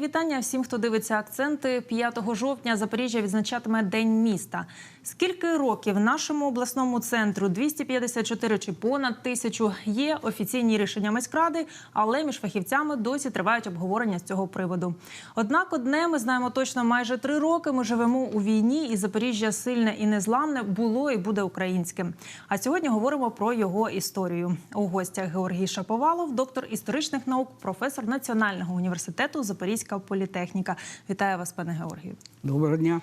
Вітання всім, хто дивиться акценти. 5 жовтня Запоріжжя відзначатиме День міста. Скільки років нашому обласному центру 254 чи понад тисячу є офіційні рішення міськради, але між фахівцями досі тривають обговорення з цього приводу. Однак, одне ми знаємо точно майже три роки. Ми живемо у війні, і Запоріжжя сильне і незламне було і буде українським. А сьогодні говоримо про його історію. У гостях Георгій Шаповалов, доктор історичних наук, професор Національного університету Запорізька політехніка. Вітаю вас, пане Георгію. Доброго дня.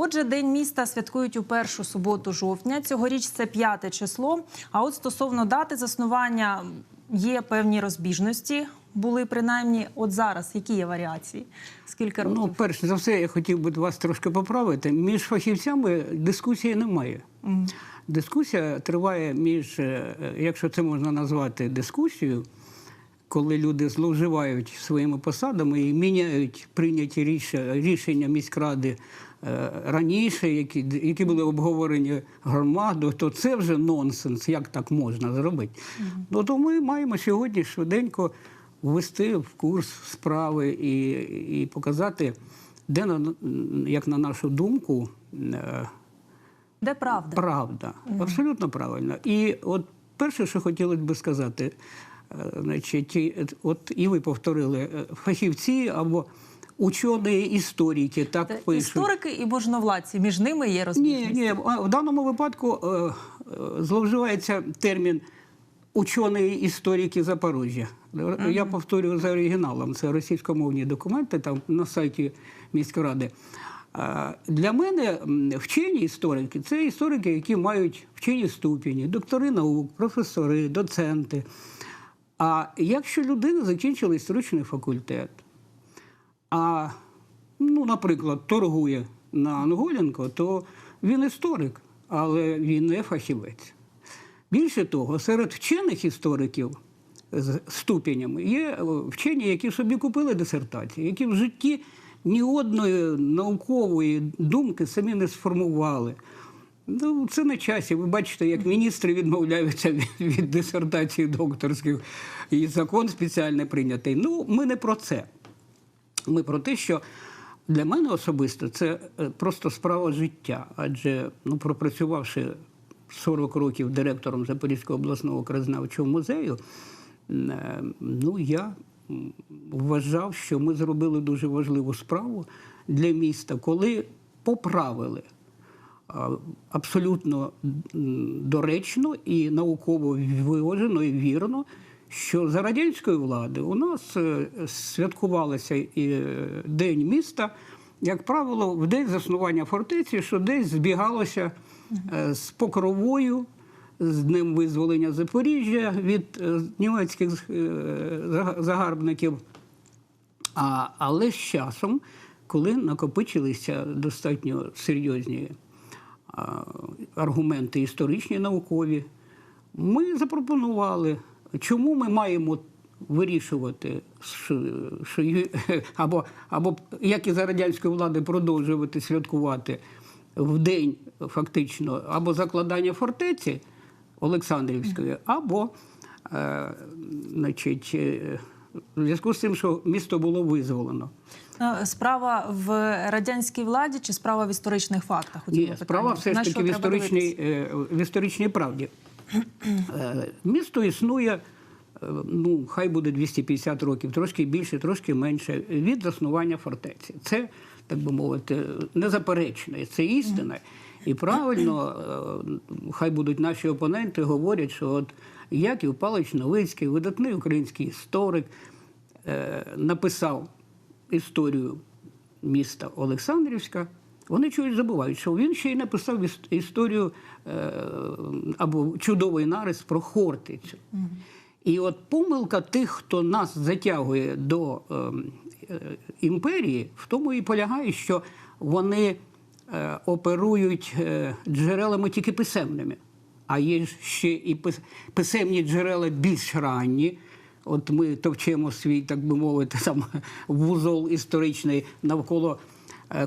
Отже, День міста святкують у першу суботу жовтня. Цьогоріч це п'яте число. А от стосовно дати заснування є певні розбіжності. Були принаймні, от зараз які є варіації? Скільки років? Ну, перш за все, я хотів би вас трошки поправити. Між фахівцями дискусії немає. Дискусія триває між, е, якщо це можна назвати дискусією, коли люди зловживають своїми посадами і міняють прийняті ріш- рішення міськради раніше, які, які були обговорені громадою, то це вже нонсенс, як так можна зробити. Ну, то ми маємо сьогодні швиденько ввести в курс справи і, і показати, де, на- як на нашу думку, е, Де правда? Правда, абсолютно правильно. І от перше, що хотілося б сказати, е, значить, от і ви повторили, е, фахівці або учені історики, так Та пишуть. Історики і можновладці між ними є Ні, розбіжності. ні, а в даному випадку е, е, зловживається термін учені історики Запоріжжя. Я повторюю за оригіналом, це російськомовні документи там на сайті міськради. Е, Для мене вчені історики це історики, які мають вчені ступені, доктори наук, професори, доценти. А якщо людина закінчила історичний факультет, а, ну, наприклад, торгує на Анголінко, то він історик, але він не фахівець. Більше того, серед вчених істориків з ступенями є е, вчені, які собі купили дисертації, які в житті ні одної наукової думки самі не сформували. Ну, це на часі. Ви бачите, як міністри відмовляються від, від дисертацій докторських, і закон спеціально прийнятий. Ну, ми не про це. Ми про те, що для мене особисто це е, просто справа життя. Адже ну, пропрацювавши 40 років директором Запорізького обласного краєзнавчого музею, е, ну я вважав, що ми зробили дуже важливу справу для міста, коли поправили абсолютно доречно і науково виважено і вірно, що за радянської влади у нас е, святкувалося і е, День міста, як правило, в день заснування фортеці, що десь збігалося е, з покровою. З днем визволення Запоріжжя від німецьких загарбників. А, але з часом, коли накопичилися достатньо серйозні а, аргументи історичні, наукові, ми запропонували, чому ми маємо вирішувати, що, що або, або як і за радянської влади продовжувати святкувати в день фактично або закладання фортеці Олександрівської, або е, значить, е, в зв'язку з тим, що місто було визволено. Е, Справа в радянській владі чи справа в історичних фактах? Ні, справа все ж таки в історичній, е, в історичній правді. Е, Місто існує, е, ну, хай буде 250 років, трошки більше, трошки менше, від заснування фортеці. Це, так би мовити, незаперечно, це істина. І правильно, е, хай будуть наші опоненти, говорять, що от Яків Павлович Новицький, видатний український історик, написав історію міста Олександрівська, вони чогось забувають, що він ще й написав історію е, або чудовий нарис про Хортицю. І от помилка тих, хто нас затягує до е, е, імперії, в тому і полягає, що вони оперують джерелами тільки писемними. А є ще і писемні джерела більш ранні. От ми товчемо свій, так би мовити, там вузол історичний навколо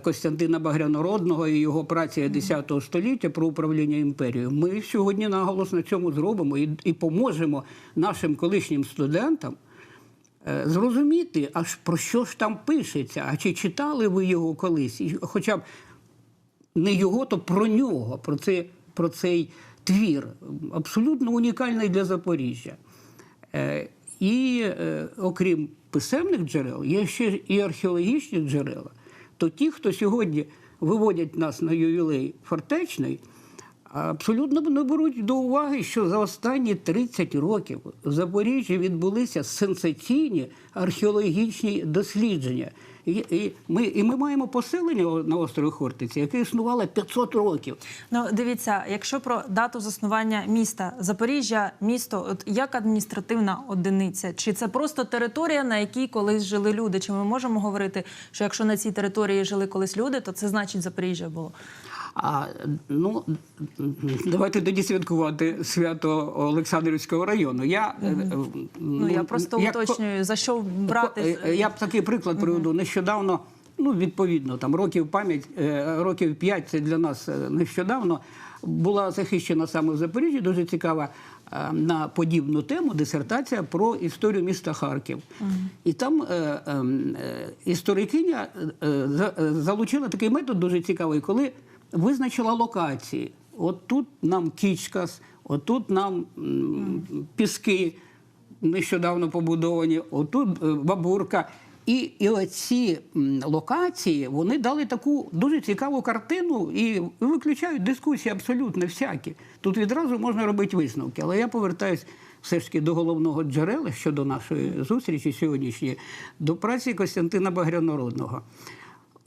Костянтина Багрянородного і його праці 10 століття про управління імперією. Ми сьогодні наголос на цьому зробимо і, і поможемо нашим колишнім студентам е, зрозуміти, аж про що ж там пишеться, а чи читали ви його колись, хоча б не його, то про нього, про, це, про цей твір, абсолютно унікальний для Запоріжжя. Е, І е, окрім писемних джерел, є ще і археологічні джерела. То ті, хто сьогодні виводять нас на ювілей фортечний, абсолютно не беруть до уваги, що за останні 30 років в Запоріжжі відбулися сенсаційні археологічні дослідження. І, ми, і ми маємо поселення на острові Хортиці, яке існувало 500 років. Ну, дивіться, якщо про дату заснування міста Запоріжжя, місто, от як адміністративна одиниця, чи це просто територія, на якій колись жили люди? Чи ми можемо говорити, що якщо на цій території жили колись люди, то це значить Запоріжжя було? А ну давайте тоді святкувати свято Олександрівського району. Я е, Ну я просто як- уточнюю, за що брати Е, Я б такий приклад приведу. Нещодавно, ну відповідно, там років пам'ять, років 5 це для нас нещодавно. Була захищена саме в Запоріжжі, дуже цікава на подібну тему дисертація про історію міста Харків. І там е, е, е, історикиня залучила такий метод дуже цікавий, коли визначила локації. От тут нам Кічкас, отут нам Піски нещодавно побудовані, отут е, Бабурка. І, і оці локації вони дали таку дуже цікаву картину і виключають дискусії абсолютно всякі. Тут відразу можна робити висновки. Але я повертаюсь все ж таки до головного джерела щодо нашої зустрічі сьогоднішньої, до праці Костянтина Багрянородного.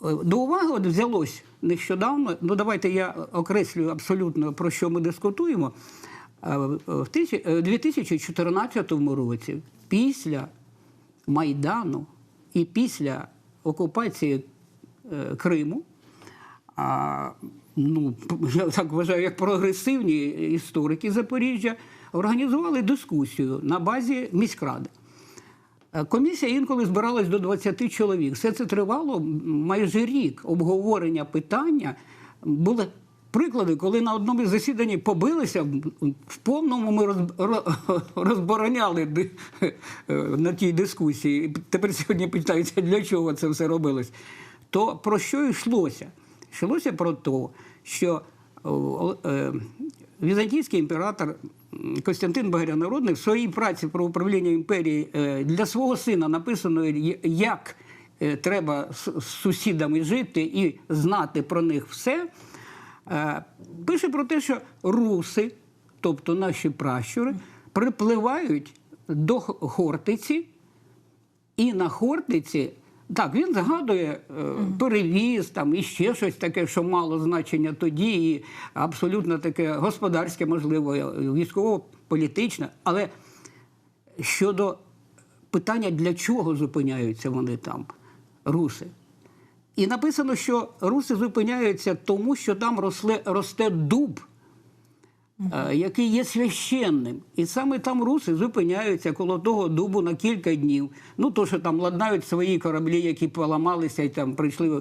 Е, До уваги от взялось нещодавно. Ну давайте я окреслюю абсолютно про що ми дискутуємо. Е, В е, 2014 році, після Майдану і після окупації е, Криму, ну, я так вважаю, як прогресивні історики Запоріжжя організували дискусію на базі міськради. Е, Комісія інколи збиралась до 20 чоловік. Все це тривало майже рік. Обговорення питання були приклади, коли на одному із засідань побилися в повному ми розбороняли е, на тій дискусії. Тепер сьогодні питаються, для чого це все робилось. То про що йшлося? Йшлося про те, що е, візантійський імператор Костянтин Багрянородний в своїй праці про управління імперії е, для свого сина написано, як е, треба з сусідами жити і знати про них все. Е, Пише про те, що руси, тобто наші пращури, припливають до Хортиці і на Хортиці, так, він згадує е, перевіз там і ще щось таке, що мало значення тоді, і абсолютно таке господарське, можливо, військово-політичне. Але щодо питання, для чого зупиняються вони там, руси. І написано, що руси зупиняються тому, що там росле, росте дуб, е, який є священним. І саме там руси зупиняються коло того дубу на кілька днів. Ну, то, що там ладнають свої кораблі, які поламалися і там прийшли е,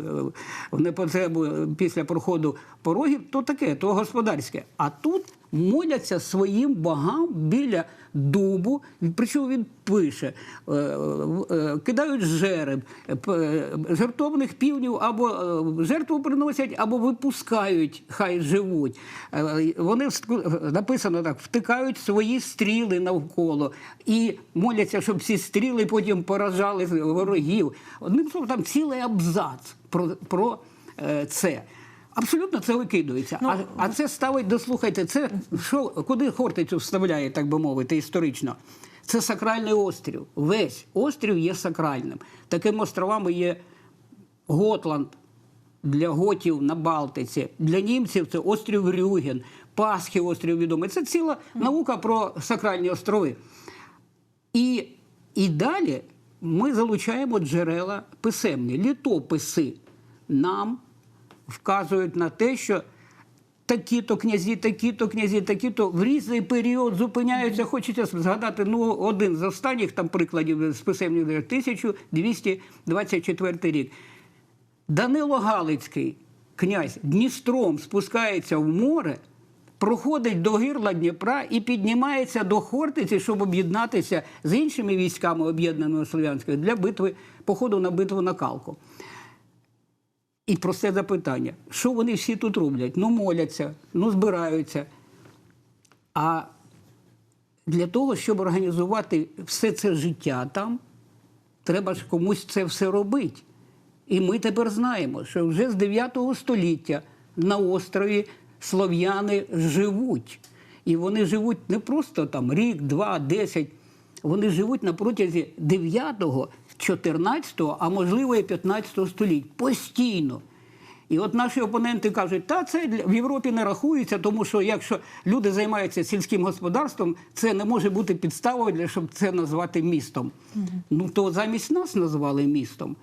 в непотребу е, після проходу порогів, то таке, то господарське. А тут моляться своїм богам біля дубу, причому він пише, е, е, кидають жереб, е, е, жертовних півнів або е, жертву приносять, або випускають, хай живуть. Е, Вони написано так: втикають свої стріли навколо і моляться, щоб ці стріли потім поражали ворогів. Одним словом, там цілий абзац про, про е, це. Абсолютно це викидується. а, а це ставить, дослухайте, це що, куди Хортицю вставляє, так би мовити, історично? Це сакральний острів. Весь острів є сакральним. Такими островами є Готланд для готів на Балтиці, для німців це острів Рюген, Пасхи острів відомий. Це ціла наука про сакральні острови. І, і далі ми залучаємо джерела писемні. Літописи нам вказують на те, що такі-то князі, такі-то князі, такі-то в різний період зупиняються. Хочеться згадати ну, один з останніх там прикладів з писемних 1224 рік. Данило Галицький, князь, Дністром спускається в море, проходить до гирла Дніпра і піднімається до Хортиці, щоб об'єднатися з іншими військами об'єднаної Слов'янської для битви, походу на битву на Калку. І просте запитання: що вони всі тут роблять? Ну, моляться, ну збираються. А для того, щоб організувати все це життя там, треба ж комусь це все робити. І ми тепер знаємо, що вже з 9 століття на острові слов'яни живуть. І вони живуть не просто там рік, два, десять. Вони живуть на протязі 9, 14, а можливо і 15 століть. Постійно. І от наші опоненти кажуть, та це в Європі не рахується, тому що якщо люди займаються сільським господарством, це не може бути підставою для щоб це назвати містом. Ну то замість нас назвали містом.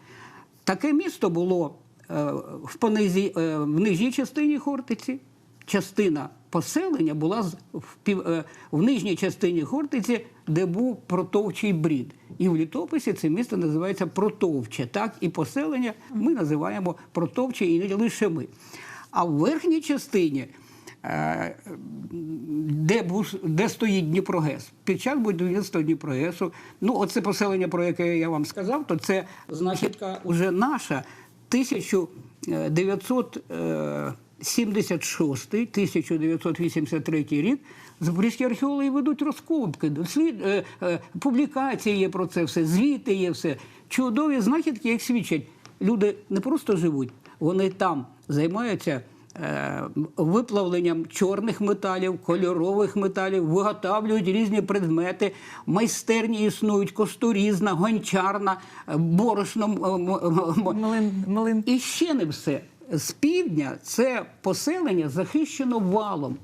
Таке місто було е, в, понизі, е, в нижній частині Хортиці. Частина поселення була в, пів, е, в нижній частині Хортиці, де був протовчий брід. І в літописі це місто називається Протовче. Так, і поселення ми називаємо Протовче, і не лише ми. А в верхній частині е, де, був, де стоїть Дніпрогес. Під час будівництва Дніпрогесу, ну оце поселення, про яке я вам сказав, то це знахідка вже наша 1976-1983 рік. Запорізькі археологи ведуть розкопки, дослід, е, е, публікації є про це все, звіти є все. Чудові знахідки, як свідчать, люди не просто живуть, вони там займаються е, виплавленням чорних металів, кольорових металів, виготовлюють різні предмети, майстерні існують, косторізна, гончарна, е, борошно. Млин, млин. і ще не все. З півдня це поселення захищено валом.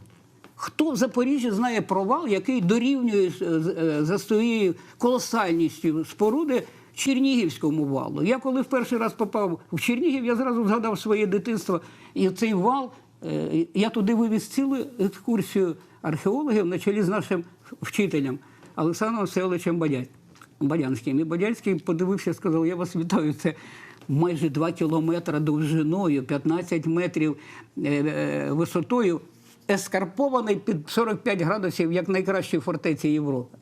Хто в Запоріжжі знає про вал, який дорівнює е, е, за своєю колосальністю споруди Чернігівському валу? Я коли в перший раз попав в Чернігів, я зразу згадав своє дитинство. І цей вал, е, я туди вивіз цілу екскурсію археологів на чолі з нашим вчителем Олександром Васильовичем Бадя- Бадянським. І Бадянський подивився сказав: Я вас вітаю. Це майже 2 кілометри довжиною, 15 метрів е, е, висотою, ескарпований під 45 градусів, як найкращі фортеці Європи.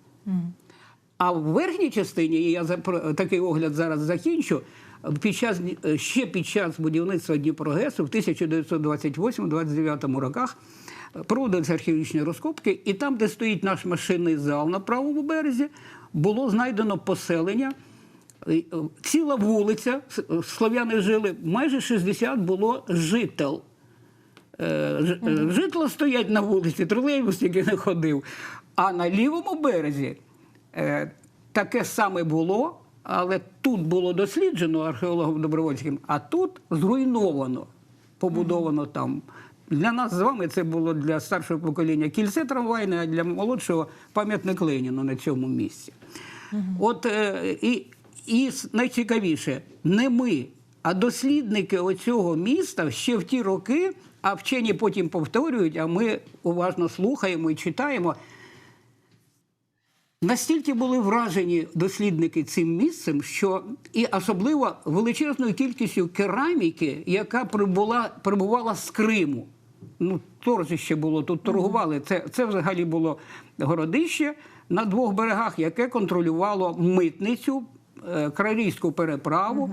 А в верхній частині, і я такий огляд зараз закінчу. Під час е, ще під час будівництва Дніпрогесу в 1928-29 роках проводилися археологічні розкопки, і там, де стоїть наш машинний зал на правому березі, було знайдено поселення. Е, е, Ціла вулиця, е, слов'яни жили, майже 60 було жител. Житла стоять на вулиці, тролейбус тільки не ходив. А на лівому березі таке саме було, але тут було досліджено археологом Добровольським, а тут зруйновано, побудовано там. Для нас з вами це було для старшого покоління кільце трамвайне, а для молодшого пам'ятник Леніну на цьому місці. От і, і найцікавіше, не ми, а дослідники оцього міста ще в ті роки, а вчені потім повторюють, а ми уважно слухаємо і читаємо. Настільки були вражені дослідники цим місцем, що і особливо величезною кількістю кераміки, яка прибула, прибувала з Криму. Ну, торжище було, тут торгували. Це, це взагалі було городище на двох берегах, яке контролювало митницю, е, крайрійську переправу.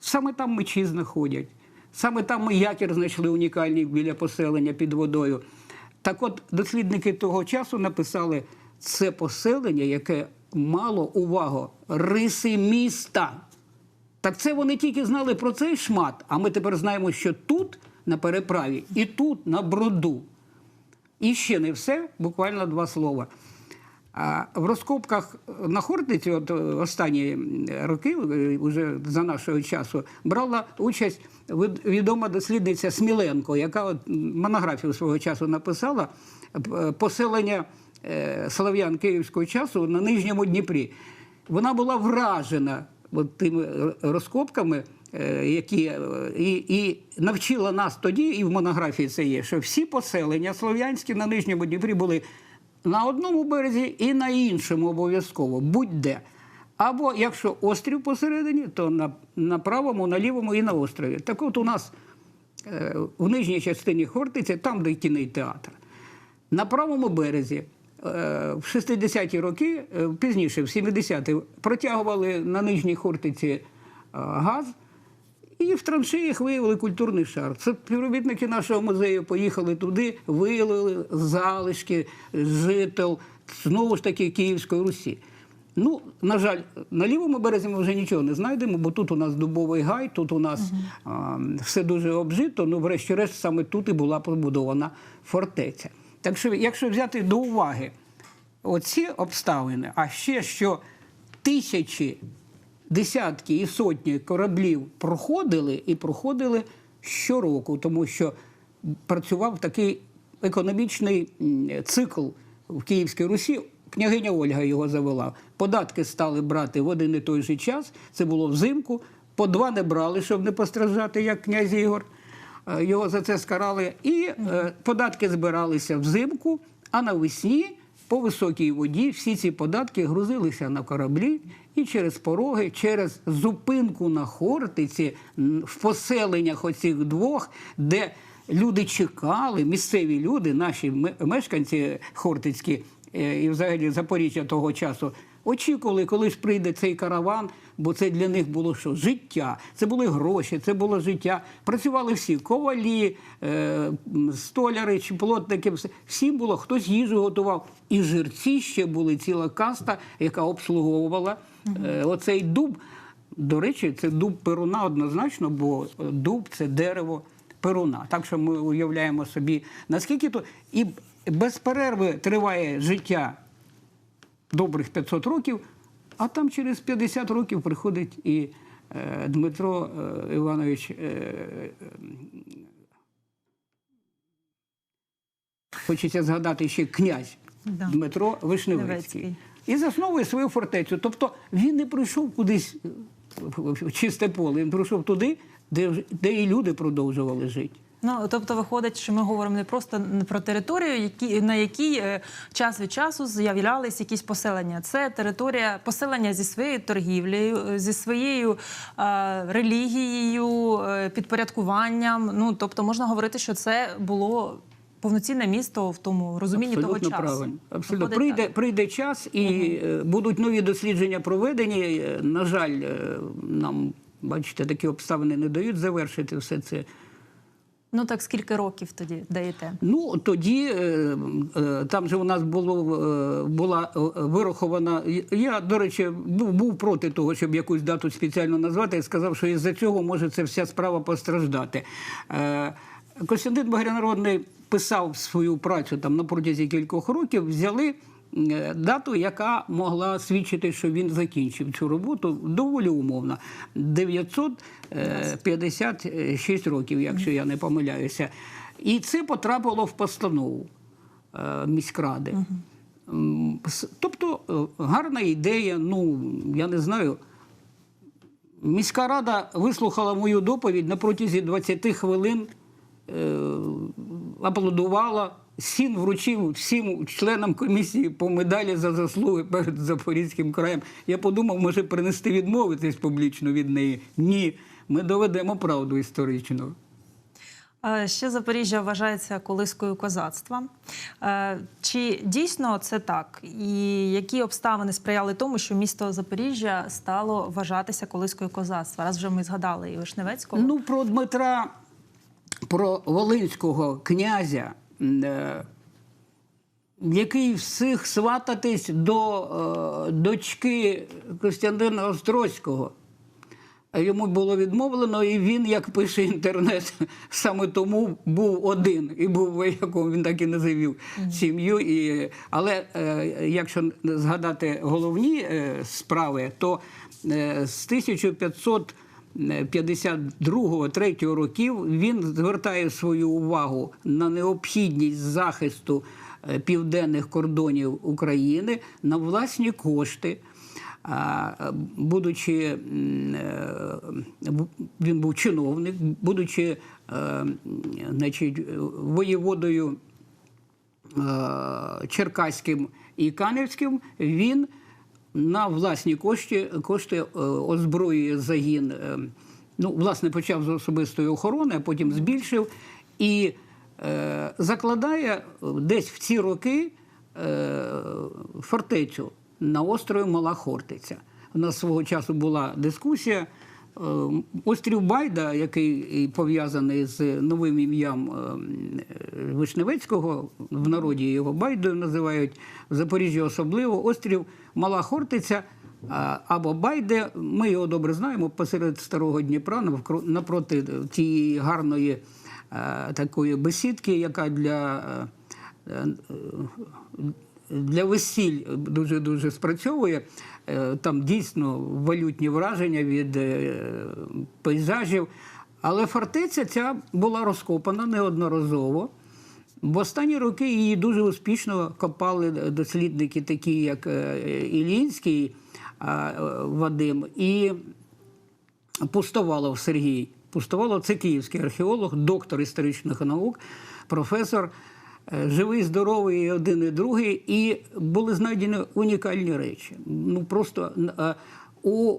Саме там мечі знаходять. Саме там ми якір знайшли унікальний біля поселення під водою. Так от дослідники того часу написали, це поселення, яке мало увагу риси міста. Так це вони тільки знали про цей шмат, а ми тепер знаємо, що тут, на переправі, і тут, на броду. І ще не все, буквально два слова. А в розкопках на Хортиці, от е, останні роки, е, вже за нашого часу, брала участь відома дослідниця Сміленко, яка от монографію свого часу написала е, поселення е, слав'ян київського часу на Нижньому Дніпрі. Вона була вражена от тими розкопками, е, які е, і, і навчила нас тоді, і в монографії це є, що всі поселення слов'янські на Нижньому Дніпрі були на одному березі і на іншому обов'язково, будь-де. Або якщо острів посередині, то на, на правому, на лівому і на острові. Так от у нас е, в нижній частині Хортиці, там, де кінний театр. На правому березі е, в 60-ті роки, е, пізніше, в 70-ті, протягували на нижній Хортиці е, газ. І в траншеях виявили культурний шар. Це співробітники нашого музею поїхали туди, виявили залишки жител, знову ж таки Київської Русі. Ну, на жаль, на лівому березі ми вже нічого не знайдемо, бо тут у нас дубовий гай, тут у нас а, все дуже обжито. Ну, врешті-решт, саме тут і була побудована фортеця. Так що, якщо взяти до уваги оці обставини, а ще що тисячі десятки і сотні кораблів проходили і проходили щороку, тому що працював такий економічний цикл в Київській Русі. Княгиня Ольга його завела. Податки стали брати в один і той же час. Це було взимку. По два не брали, щоб не постраждати, як князь Ігор. Е, Його за це скарали. І е, податки збиралися взимку, а навесні по високій воді всі ці податки грузилися на кораблі і через пороги, через зупинку на Хортиці в поселеннях оцих двох, де люди чекали, місцеві люди, наші мешканці хортицькі е, і взагалі Запоріжжя того часу. Очікували, коли ж прийде цей караван, бо це для них було що? Життя. Це були гроші, це було життя. Працювали всі ковалі, е, столяри чи плотники. все. Всім було, хтось їжу готував. І жерці ще були ціла каста, яка обслуговувала е, оцей дуб. До речі, це дуб перуна однозначно, бо дуб це дерево перуна. Так що ми уявляємо собі, наскільки то і без перерви триває життя добрих 500 років, а там через 50 років приходить і е, Дмитро е, Іванович. Е, е, хочеться згадати ще князь Да. Дмитро Вишневецький. Вишневецький. І засновує свою фортецю. Тобто він не прийшов кудись в в чисте поле, він прийшов туди, де, де і люди продовжували жити. Ну тобто, виходить, що ми говоримо не просто про територію, які на якій е, час від часу з'являлись якісь поселення. Це територія поселення зі своєю торгівлею, е, зі своєю е, релігією, е, підпорядкуванням. Ну тобто, можна говорити, що це було повноцінне місто в тому розумінні Абсолютно того часу. правильно. Абсолютно. Виходить Прийде, так. прийде час і е, будуть нові дослідження проведені. На жаль, нам, бачите, такі обставини не дають завершити все це. Ну так скільки років тоді даєте? Ну тоді е, е, там же у нас було е, була вирахована. Я, до речі, був, був проти того, щоб якусь дату спеціально назвати. Я сказав, що із-за цього може ця вся справа постраждати. Костянтин Багрянародний писав свою працю там на протязі кількох років. Взяли дату, яка могла свідчити, що він закінчив цю роботу доволі умовно. 956 років, якщо я не помиляюся. І це потрапило в постанову е, міськради. Тобто е, гарна ідея, ну я не знаю. Міська рада вислухала мою доповідь на протязі 20 хвилин, е, аплодувала, сін вручив всім членам комісії по медалі за заслуги перед Запорізьким краєм. Я подумав, може принести відмовитись публічно від неї. Ні, ми доведемо правду історичну. Е, Ще Запоріжжя вважається колискою козацтва. Е, Чи дійсно це так? І які обставини сприяли тому, що місто Запоріжжя стало вважатися колискою козацтва? Раз вже ми згадали і Вишневецького. Ну, про Дмитра, про Волинського князя, Е, який всіх свататись до е, дочки Костянтина Острозького. Йому було відмовлено, і він, як пише інтернет, саме тому був один і був вояком, він так і не завів сім'ю. І... Але е, якщо згадати головні справи, то з 1500 52-3 років він звертає свою увагу на необхідність захисту е, південних кордонів України на власні кошти. Будучи е, він був чиновник, будучи е, значить, воєводою Черкаським і Каневським, він на власні кошти, кошти е, озброює загін. е, Ну, власне, почав з особистої охорони, а потім збільшив. І е, закладає е, десь в ці роки е, фортецю на острові Мала Хортиця. У нас свого часу була дискусія. Острів Байда, який пов'язаний з новим ім'ям Вишневецького, в народі його Байдою називають, в Запоріжжі особливо, острів Мала Хортиця або Байде. Ми його добре знаємо посеред старого Дніпра, напроти тієї гарної е, такої бесідки, яка для. е, е, для весіль дуже дуже спрацьовує. Там дійсно валютні враження від пейзажів. Але фортеця ця була розкопана неодноразово. В останні роки її дуже успішно копали дослідники, такі як е, Ілінський е, Вадим і Пустовалов Сергій. Пустовалов це київський археолог, доктор історичних наук, професор. е, Живий, здоровий, один і другий, і були знайдені унікальні речі. Ну просто у,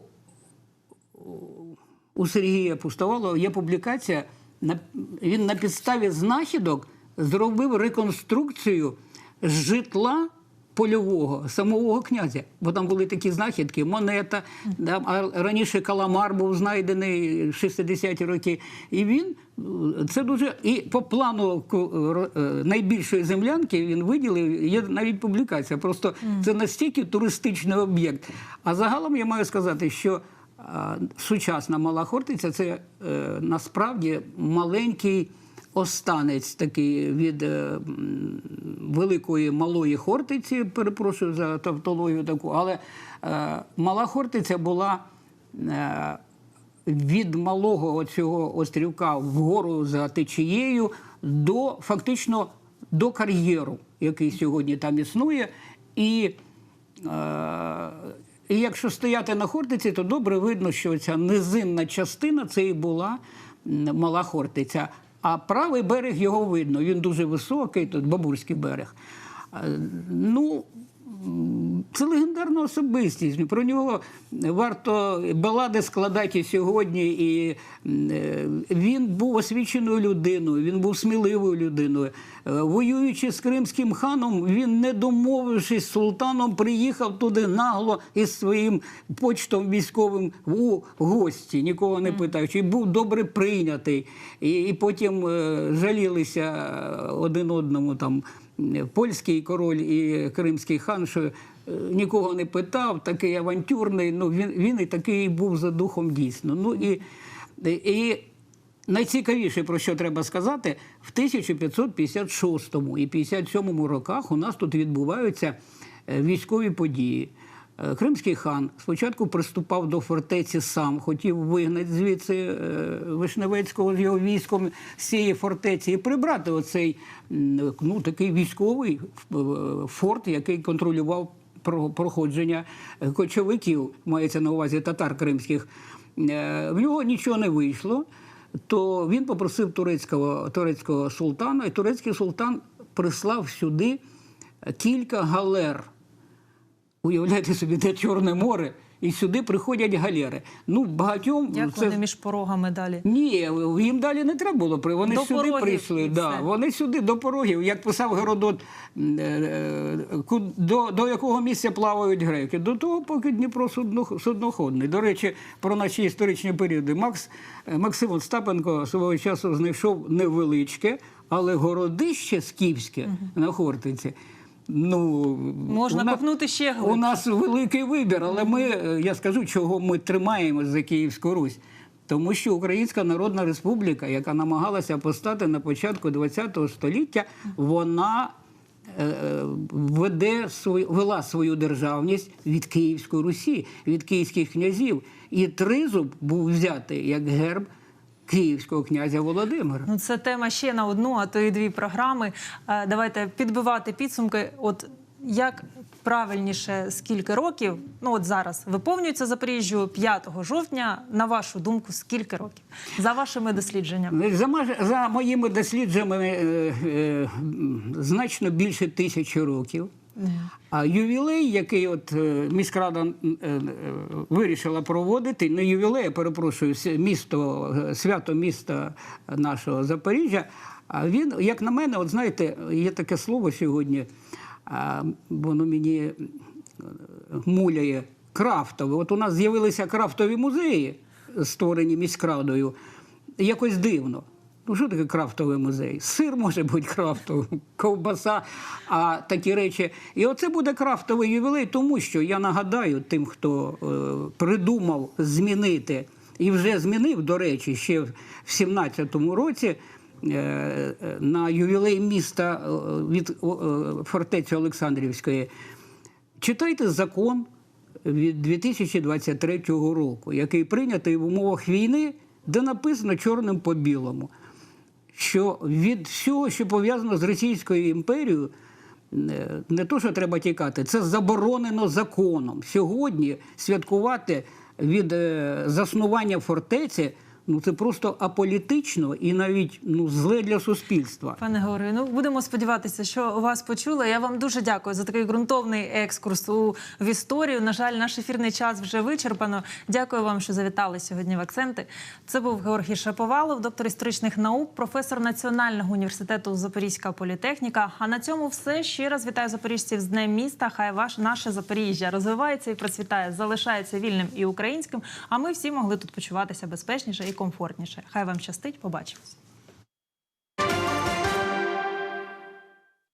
у Сергія Пустовалова є публікація. Він на підставі знахідок зробив реконструкцію житла польового самого князя. Бо там були такі знахідки, монета. да, а раніше каламар був знайдений 60-ті роки. І він це дуже. І по плану е, найбільшої землянки він виділив. Є навіть публікація. Просто це настільки туристичний об'єкт. А загалом я маю сказати, що. Сучасна мала Хортиця це е, насправді маленький останець такий від е, великої малої Хортиці, перепрошую за тавтологію таку, але е, мала Хортиця була е, від малого цього острівка вгору за течією до фактично до кар'єру, який сьогодні там існує. І І якщо стояти на Хортиці, то добре видно, що ця низинна частина це і була мала Хортиця. А правий берег його видно. Він дуже високий, тут Бабурський берег. Е, Ну, це легендарна особистість. Про нього варто балади складати і сьогодні. І е, він був освіченою людиною, він був сміливою людиною. Е, Воюючи з кримським ханом, він, не домовившись з султаном, приїхав туди нагло із своїм почтом військовим у гості, нікого не питаючи. І був добре прийнятий. І, і потім е, жалілися один одному там польський король і кримський хан, що е, нікого не питав, такий авантюрний. Ну він, він і такий був за духом дійсно. Ну і, і найцікавіше, про що треба сказати, в 1556 і 57 роках у нас тут відбуваються е, військові події. Е, Кримський хан спочатку приступав до фортеці сам, хотів вигнати звідси е, Вишневецького з його військом з цієї фортеці і прибрати оцей ну, такий військовий е, форт, який контролював проходження кочовиків, мається на увазі татар кримських. В нього нічого не вийшло, то він попросив турецького, турецького султана, і турецький султан прислав сюди кілька галер. Уявляєте собі, де Чорне море, і сюди приходять галери. Ну, багатьом Як це вони між порогами далі? ні, їм далі не треба було. Вони До сюди порогів прийшли. Да, вони сюди до порогів. Як писав Геродот, е, е, до, до якого місця плавають греки? До того, поки Дніпро судно- судноходний. До речі, про наші історичні періоди. Макс, е, Максим Остапенко свого часу знайшов невеличке, але городище скіфське на Хортиці. Ну, Можна у на- копнути ще у нас великий вибір, але ми, е, я скажу, чого ми тримаємось за Київську Русь. Тому що Українська Народна Республіка, яка намагалася постати на початку ХХ століття, вона е, е, веде свою, вела свою державність від Київської Русі, від київських князів. І тризуб був взятий як герб київського князя Володимира. Ну, це тема ще на одну, а то і дві програми. Е, Давайте підбивати підсумки. От як правильніше, скільки років? Ну от зараз виповнюється Запоріжжю 5 жовтня. На вашу думку, скільки років? За вашими дослідженнями? За, за моїми дослідженнями е, е, значно більше тисячі років. А ювілей, який от е, міськрада е, е, вирішила проводити, не ювілей, я перепрошую, місто, свято міста нашого Запоріжжя, він, як на мене, от знаєте, є таке слово сьогодні, воно мені муляє крафтове. От у нас з'явилися крафтові музеї, створені міськрадою. Якось дивно. Ну, що таке крафтовий музей? Сир може бути крафтовим, ковбаса, а такі речі. І оце буде крафтовий ювілей, тому що я нагадаю тим, хто е, придумав змінити і вже змінив, до речі, ще в 17-му році е, на ювілей міста е, від е, фортеці Олександрівської. Читайте закон від 2023 року, який прийнятий в умовах війни, де написано чорним по білому, що від всього, що пов'язано з Російською імперією, е, не то, що треба тікати, це заборонено законом. Сьогодні святкувати від е, заснування фортеці. Ну це просто аполітично і навіть ну зле для суспільства. Пане Георгію, ну будемо сподіватися, що вас почули. Я вам дуже дякую за такий ґрунтовний екскурс у в історію. На жаль, наш ефірний час вже вичерпано. Дякую вам, що завітали сьогодні в акценти. Це був Георгій Шаповалов, доктор історичних наук, професор Національного університету Запорізька політехніка. А на цьому все ще раз вітаю запоріжців з Днем міста. Хай ваш наше Запоріжжя розвивається і процвітає, залишається вільним і українським. А ми всі могли тут почуватися безпечніше і комфортніше. Хай вам щастить. Побачимось.